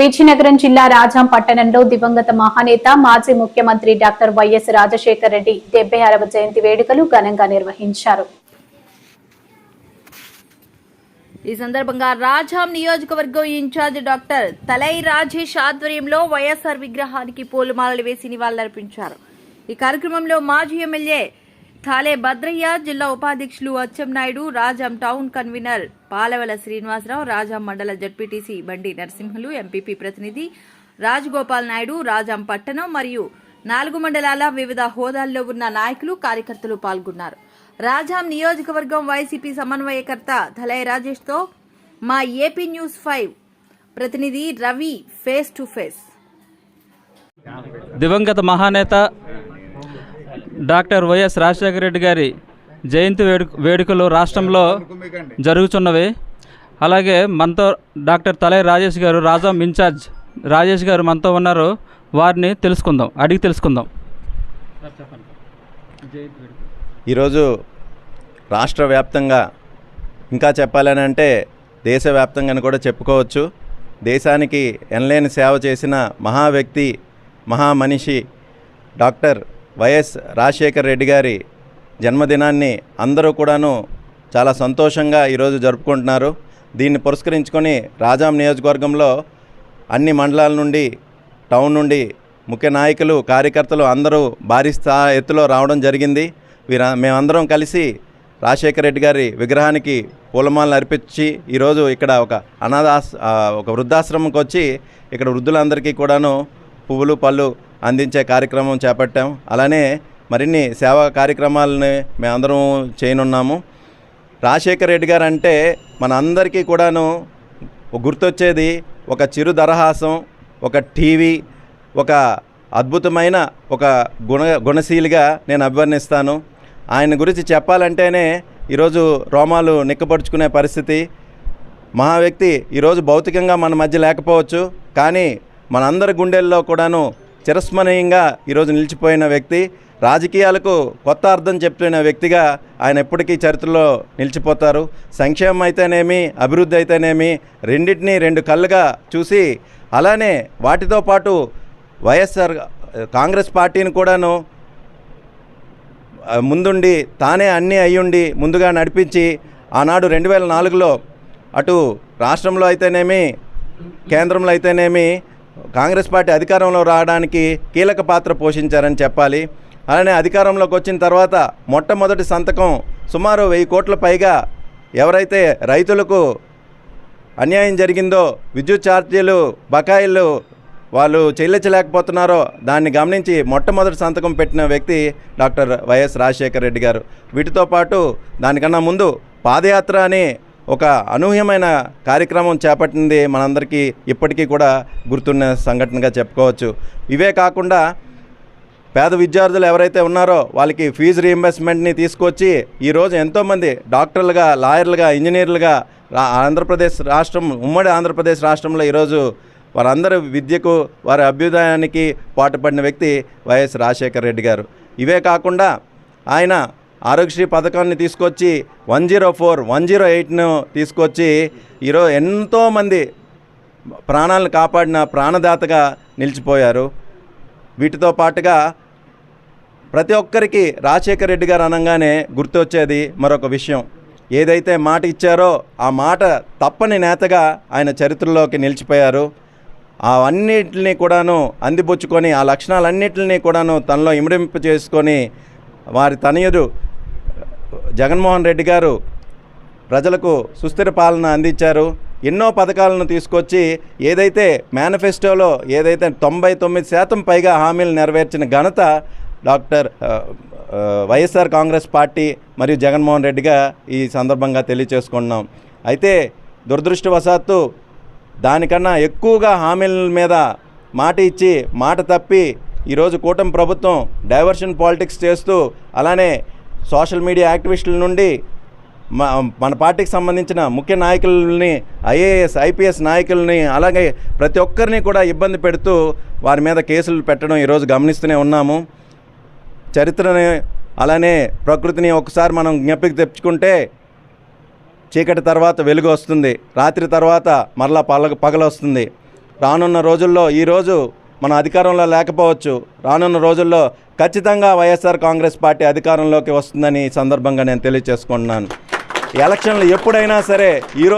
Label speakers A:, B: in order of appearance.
A: విజయనగరం జిల్లా రాజాం పట్టణంలో దివంగత మహానేత మాజీ ముఖ్యమంత్రి డాక్టర్ వైఎస్ రాజశేఖర రెడ్డి డెబ్బై ఆరవ జయంతి వేడుకలు ఘనంగా నిర్వహించారు.
B: ఈ సందర్భంగా రాజాం నియోజకవర్గం ఇన్ఛార్జ్ డాక్టర్ తలై రాజేష్ ఆధ్వర్యంలో వైఎస్ఆర్ విగ్రహానికి పూలమాలలు వేసి నివాళులర్పించారు. ఈ కార్యక్రమంలో మాజీ ఎమ్మెల్యే థాలే భద్రయ్య జిల్లా ఉపాధ్యక్షులు అచ్చెంనాయుడు రాజాం టౌన్ కన్వీనర్ పాలవల శ్రీనివాసరావు రాజాం మండల జడ్పీటీసీ బండి నరసింహులు ఎంపీపీ ప్రతినిధి రాజగోపాల్ నాయుడు రాజాం పట్టణం మరియు నాలుగు మండలాల వివిధ హోదాల్లో ఉన్న నాయకులు కార్యకర్తలు పాల్గొన్నారు. రాజాం నియోజకవర్గం వైసీపీ సమన్వయకర్త ధలై రాజేష్తో మా ఏపీ న్యూస్ ఫైవ్ ప్రతినిధి రవి ఫేస్ టు ఫేస్.
C: దివంగత మహానేత డాక్టర్ వైఎస్ రాజశేఖర రెడ్డి గారి జయంతి వేడుక వేడుకలు రాష్ట్రంలో జరుగుతున్నవి అలాగే మనతో డాక్టర్ తలై రాజేష్ గారు రాజం ఇన్ఛార్జ్ రాజేష్ గారు మనతో ఉన్నారు. వారిని తెలుసుకుందాం అడిగి తెలుసుకుందాం.
D: ఈరోజు రాష్ట్ర వ్యాప్తంగా ఇంకా చెప్పాలని అంటే దేశవ్యాప్తంగా కూడా చెప్పుకోవచ్చు. దేశానికి ఎనలేని సేవ చేసిన మహా వ్యక్తి మహామనిషి డాక్టర్ వైఎస్ రాజశేఖర్ రెడ్డి గారి జన్మదినాన్ని అందరూ కూడాను చాలా సంతోషంగా ఈరోజు జరుపుకుంటున్నారు. దీన్ని పురస్కరించుకొని రాజాం నియోజకవర్గంలో అన్ని మండలాల నుండి టౌన్ నుండి ముఖ్య నాయకులు కార్యకర్తలు అందరూ భారీ స్థా ఎత్తులో రావడం జరిగింది. వీర మేమందరం కలిసి రాజశేఖర రెడ్డి గారి విగ్రహానికి పూలమాలను అర్పించి ఈరోజు ఇక్కడ ఒక అనాథాస్ ఒక వృద్ధాశ్రమంకి వచ్చి ఇక్కడ వృద్ధులందరికీ కూడాను పువ్వులు పళ్ళు అందించే కార్యక్రమం చేపట్టాం. అలానే మరిన్ని సేవా కార్యక్రమాలని మేమందరం చేయనున్నాము. రాజశేఖర రెడ్డి గారు అంటే మన అందరికీ కూడాను గుర్తొచ్చేది ఒక చిరు దరహాసం ఒక టీవీ ఒక అద్భుతమైన ఒక గుణ గుణశీలిగా నేను అభివర్ణిస్తాను. ఆయన గురించి చెప్పాలంటేనే ఈరోజు రోమాలు నిక్కపరుచుకునే పరిస్థితి. మహా వ్యక్తి ఈరోజు భౌతికంగా మన మధ్య లేకపోవచ్చు కానీ మనందరి గుండెల్లో కూడాను చిరస్మరణీయంగా ఈరోజు నిలిచిపోయిన వ్యక్తి రాజకీయాలకు కొత్త అర్థం చెప్తున్న వ్యక్తిగా ఆయన ఎప్పటికీ చరిత్రలో నిలిచిపోతారు. సంక్షేమం అయితేనేమి అభివృద్ధి అయితేనేమి రెండింటినీ రెండు కళ్ళుగా చూసి అలానే వాటితో పాటు వైఎస్ఆర్ కాంగ్రెస్ పార్టీని కూడాను ముందుండి తానే అన్నీ అయ్యుండి ముందుగా నడిపించి ఆనాడు రెండు వేల నాలుగులో అటు రాష్ట్రంలో అయితేనేమి కేంద్రంలో అయితేనేమి కాంగ్రెస్ పార్టీ అధికారంలో రావడానికి కీలక పాత్ర పోషించారని చెప్పాలి. అలానే అధికారంలోకి వచ్చిన తర్వాత మొట్టమొదటి సంతకం సుమారు వెయ్యి కోట్ల పైగా ఎవరైతే రైతులకు అన్యాయం జరిగిందో విద్యుత్ ఛార్జీలు బకాయిలు వాళ్ళు చెల్లించలేకపోతున్నారో దాన్ని గమనించి మొట్టమొదటి సంతకం పెట్టిన వ్యక్తి డాక్టర్ వైఎస్ రాజశేఖర రెడ్డి గారు. వీటితో పాటు దానికన్నా ముందు పాదయాత్ర అని ఒక అనూహ్యమైన కార్యక్రమం చేపట్టింది మనందరికీ ఇప్పటికీ కూడా గుర్తున్న సంఘటనగా చెప్పుకోవచ్చు. ఇవే కాకుండా పేద విద్యార్థులు ఎవరైతే ఉన్నారో వాళ్ళకి ఫీజు రీఎంబర్స్మెంట్ని తీసుకొచ్చి ఈరోజు ఎంతోమంది డాక్టర్లుగా లాయర్లుగా ఇంజనీర్లుగా ఆంధ్రప్రదేశ్ రాష్ట్రం ఉమ్మడి ఆంధ్రప్రదేశ్ రాష్ట్రంలో ఈరోజు వారందరూ విద్యకు వారి అభ్యుదయానికి పాటుపడిన వ్యక్తి వైఎస్ రాజశేఖర రెడ్డి గారు. ఇవే కాకుండా ఆయన ఆరోగ్యశ్రీ పథకాన్ని తీసుకొచ్చి one zero four one zero ఎయిట్ను తీసుకొచ్చి ఈరోజు ఎంతోమంది ప్రాణాలను కాపాడిన ప్రాణదాతగా నిలిచిపోయారు. వీటితో పాటుగా ప్రతి ఒక్కరికి రాజశేఖర రెడ్డి గారు అనగానే గుర్తొచ్చేది మరొక విషయం. ఏదైతే మాట ఇచ్చారో ఆ మాట తప్పని నేతగా ఆయన చరిత్రలోకి నిలిచిపోయారు. అవన్నిటిని కూడాను అందిపుచ్చుకొని ఆ లక్షణాలన్నిటిని కూడాను తనలో ఇమిడింపు చేసుకొని వారి తనయుడు జగన్మోహన్ రెడ్డి గారు ప్రజలకు సుస్థిర పాలన అందించారు. ఎన్నో పథకాలను తీసుకొచ్చి ఏదైతే మేనిఫెస్టోలో ఏదైతే తొంభై తొమ్మిది శాతం పైగా హామీలు నెరవేర్చిన ఘనత డాక్టర్ వైఎస్ఆర్ కాంగ్రెస్ పార్టీ మరియు జగన్మోహన్ రెడ్డిగా ఈ సందర్భంగా తెలియచేసుకుంటున్నాం అయితే దురదృష్టవశాత్తు దానికన్నా ఎక్కువగా హామీల మీద మాట ఇచ్చి మాట తప్పి ఈరోజు కూటమి ప్రభుత్వం డైవర్షన్ పాలిటిక్స్ చేస్తూ అలానే సోషల్ మీడియా యాక్టివిస్టుల నుండి మన పార్టీకి సంబంధించిన ముఖ్య నాయకులని ఐఏఎస్ ఐపీఎస్ నాయకుల్ని అలాగే ప్రతి ఒక్కరిని కూడా ఇబ్బంది పెడుతూ వారి మీద కేసులు పెట్టడం ఈరోజు గమనిస్తూనే ఉన్నాము. చరిత్రని అలానే ప్రకృతిని ఒకసారి మనం జ్ఞప్తికి తెచ్చుకుంటే చీకటి తర్వాత వెలుగు వస్తుంది. రాత్రి తర్వాత మరలా పగల పగలు వస్తుంది రానున్న రోజుల్లో ఈరోజు మన అధికారంలో లేకపోవచ్చు. రానున్న రోజుల్లో ఖచ్చితంగా వైఎస్ఆర్ కాంగ్రెస్ పార్టీ అధికారంలోకి వస్తుందని ఈ సందర్భంగా నేను తెలియజేసుకుంటున్నాను. ఎలక్షన్లు ఎప్పుడైనా సరే ఈరోజు